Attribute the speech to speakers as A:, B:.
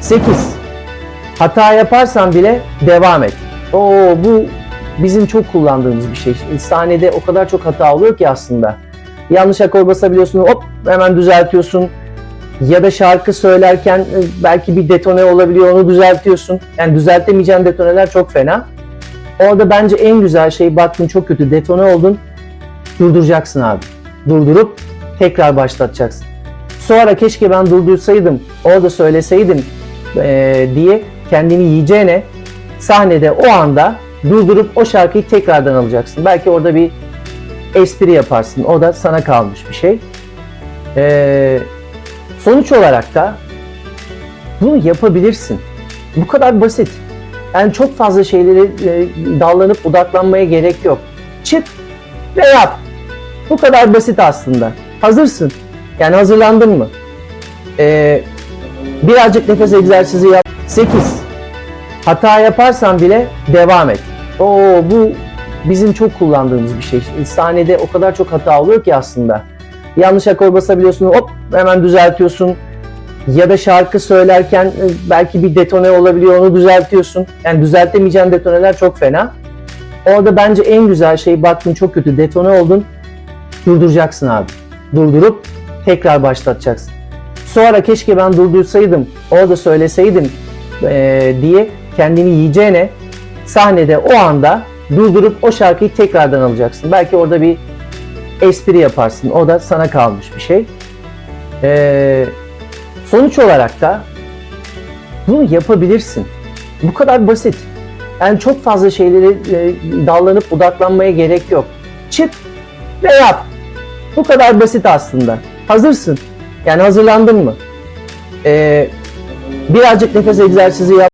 A: 8. Hata yaparsan bile devam et. Oo bu bizim çok kullandığımız bir şey. Sahnede o kadar çok hata oluyor ki aslında. Yanlış akor basabiliyorsun hop hemen düzeltiyorsun. Ya da şarkı söylerken e, belki bir detone olabiliyor onu düzeltiyorsun. Yani düzeltemeyeceğin detoneler çok fena. Orada bence en güzel şey baktın çok kötü detone oldun. Durduracaksın abi. Durdurup tekrar başlatacaksın. Sonra keşke ben durdursaydım, orada söyleseydim eee, diye kendini yiyeceğine sahnede o anda durdurup o şarkıyı tekrardan alacaksın. Belki orada bir espri yaparsın. O da sana kalmış bir şey. Eee, sonuç olarak da bunu yapabilirsin. Bu kadar basit. Yani çok fazla şeyleri e, dallanıp odaklanmaya gerek yok. Çık ve yap. Bu kadar basit aslında. Hazırsın. Yani hazırlandın mı? Ee, birazcık nefes egzersizi yap. 8. Hata yaparsan bile devam et. Oo bu bizim çok kullandığımız bir şey. Sahnede o kadar çok hata oluyor ki aslında. Yanlış akor basabiliyorsun hop hemen düzeltiyorsun. Ya da şarkı söylerken e, belki bir detone olabiliyor onu düzeltiyorsun. Yani düzeltemeyeceğin detoneler çok fena. Orada bence en güzel şey baktın çok kötü detone oldun. Durduracaksın abi. Durdurup tekrar başlatacaksın. Sonra keşke ben durdursaydım, orada söyleseydim eee, diye kendini yiyeceğine sahnede o anda durdurup o şarkıyı tekrardan alacaksın. Belki orada bir espri yaparsın. O da sana kalmış bir şey. Eee, sonuç olarak da bunu yapabilirsin. Bu kadar basit. Yani çok fazla şeyleri e, dallanıp odaklanmaya gerek yok. Çık ve yap. Bu kadar basit aslında. Hazırsın. Yani hazırlandın mı? Ee, birazcık nefes egzersizi yap.